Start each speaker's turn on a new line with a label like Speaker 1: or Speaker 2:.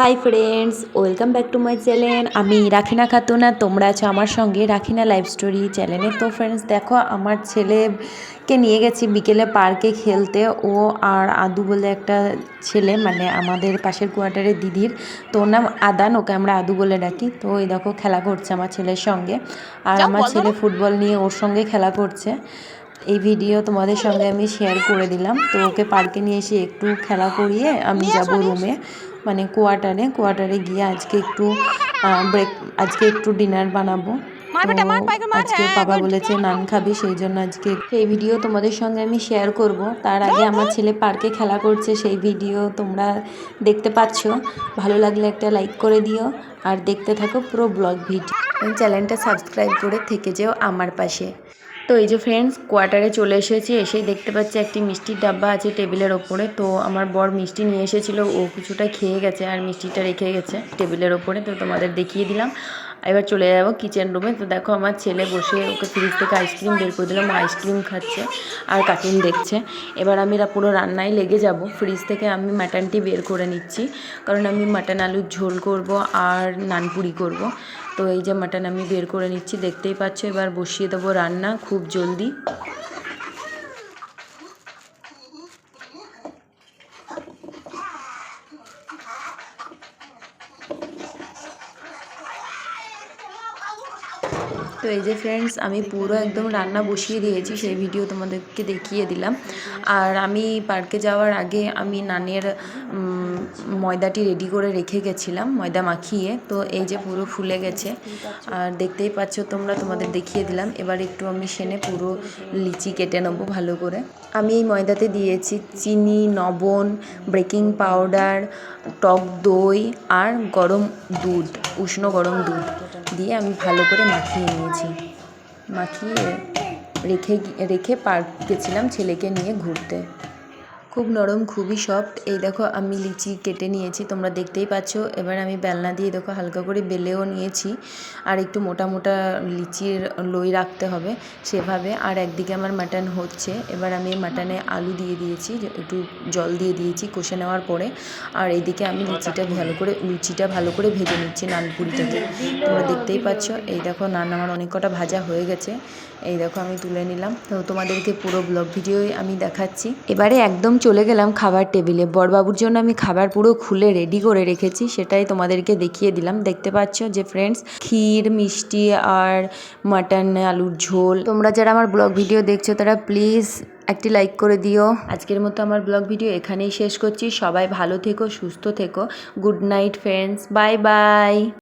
Speaker 1: Hi friends welcome back to my channel আমি রাখিনা খাতুন আর তোমরা আছো আমার সঙ্গে রাখিনা লাইভ স্টোরি চ্যানেলে তো ফ্রেন্ডস দেখো আমার ছেলেকে নিয়ে গেছি বিকেলে পার্কে খেলতে। ও আর আদু বলে একটা ছেলে মানে আমাদের পাশের কোয়ার্টারের দিদির। তো ওর নাম আদান ওকে আমরা আদু বলে ডাকি। তো ওই দেখো খেলা করছে আমার ছেলের সঙ্গে। আর আমার ছেলে ফুটবল নিয়ে ওর সঙ্গে খেলা করছে। এই ভিডিও তোমাদের সঙ্গে আমি শেয়ার করে দিলাম। তো ওকে পার্কে নিয়ে এসে একটু খেলা করিয়ে আমি যাব রুমে মানে কোয়ার্টারে কোয়ার্টারে গিয়ে আজকে একটু ব্রেক আজকে একটু ডিনার বানাবো। আজকে বাবা বলেছে নান খাবি সেই জন্য আজকে সেই ভিডিও তোমাদের সঙ্গে আমি শেয়ার করব। তার আগে আমার ছেলে পার্কে খেলা করছে সেই ভিডিও তোমরা দেখতে পাচ্ছ। ভালো লাগলে একটা লাইক করে দিও। আর দেখতে থাকো পুরো ব্লগ ভিডিও চ্যানেলটা সাবস্ক্রাইব করে থেকে যেও আমার পাশে। তো এই যে ফ্রেন্ডস কোয়ার্টারে চলে এসেছি, এসেই দেখতে পাচ্ছি একটি মিষ্টির ডাব্বা আছে টেবিলের ওপরে। তো আমার বর মিষ্টি নিয়ে এসেছিল, ও কিছুটা খেয়ে গেছে আর মিষ্টিটা রেখে গেছে টেবিলের ওপরে। তো তোমাদের দেখিয়ে দিলাম। এবার চলে যাব কিচেন রুমে তো দেখো আমার ছেলে বসে ওকে ফ্রিজ থেকে আইসক্রিম বের করে দিলাম। আইসক্রিম খাচ্ছে আর কার্টুন দেখছে। এবার আমি পুরো রান্নায় লেগে যাব। ফ্রিজ থেকে আমি মাটনটি বের করে নিচ্ছি। কারণ আমি মাটন আলুর ঝোল করব আর নানপুরি করব। তো এই যে মাটন আমি বের করে নিচ্ছি। দেখতেই পাচ্ছ, এবার বসিয়ে দেবো রান্না খুব জলদি। তো এই যে ফ্রেন্ডস আমি পুরো একদম রান্না বসিয়ে দিয়েছি, সেই ভিডিও তোমাদেরকে দেখিয়ে দিলাম। আর আমি পার্কে যাওয়ার আগে আমি নানের ময়দাটি রেডি করে রেখে গেছিলাম, ময়দা মাখিয়ে। তো এই যে পুরো ফুলে গেছে। আর দেখতেই পাচ্ছ তোমরা, তোমাদের দেখিয়ে দিলাম। এবার একটু আমি সেনে পুরো লিচি কেটে নেব ভালো করে। আমি এই ময়দাতে দিয়েছি চিনি লবণ বেকিং পাউডার টক দই আর গরম দুধ, উষ্ণ গরম দুধ দিয়ে আমি ভালো করে মাখিয়ে নিয়েছি। মাখিয়ে রেখে রেখে পার্ক গেছিলাম ছেলেকে নিয়ে ঘুরতে। খুব নরম, খুবই সফট এই দেখো, আমি লিচি কেটে নিয়েছি, তোমরা দেখতেই পাচ্ছ। এবার আমি বেলনা দিয়ে দেখো, হালকা করে বেলেও নিয়েছি। আর একটু মোটা মোটা লিচির লই রাখতে হবে সেভাবে। আর একদিকে আমার মাটন হচ্ছে। এবার আমি মাটনে আলু দিয়ে দিয়েছি, একটু জল দিয়ে দিয়েছি কষে নেওয়ার পরে। আর এইদিকে আমি লিচিটা ভালো করে লুচিটা ভালো করে ভেজে নিচ্ছি নানপুরিটাকে। তোমরা দেখতেই পাচ্ছ, এই দেখো, নান আমার অনেক কটা ভাজা হয়ে গেছে। এই দেখো, আমি তুলে নিলাম। তো তোমাদেরকে পুরো ব্লগ ভিডিওই আমি দেখাচ্ছি। এবারে একদম চলে গেলাম খাবার টেবিলে। বড়বাবুর জন্য আমি খাবার পুরো খুলে রেডি করে রেখেছি, সেটাই তোমাদেরকে দেখিয়ে দিলাম। দেখতে পাচ্ছ যে ফ্রেন্ডস ক্ষীর, মিষ্টি আর মাটন আলুর ঝোল। তোমরা যারা আমার ব্লগ ভিডিও দেখছ, তারা প্লিজ একটি লাইক করে দিও। আজকের মতো আমার ব্লগ ভিডিও এখানেই শেষ করছি। সবাই ভালো থেকো, সুস্থ থেকো। Good night friends bye bye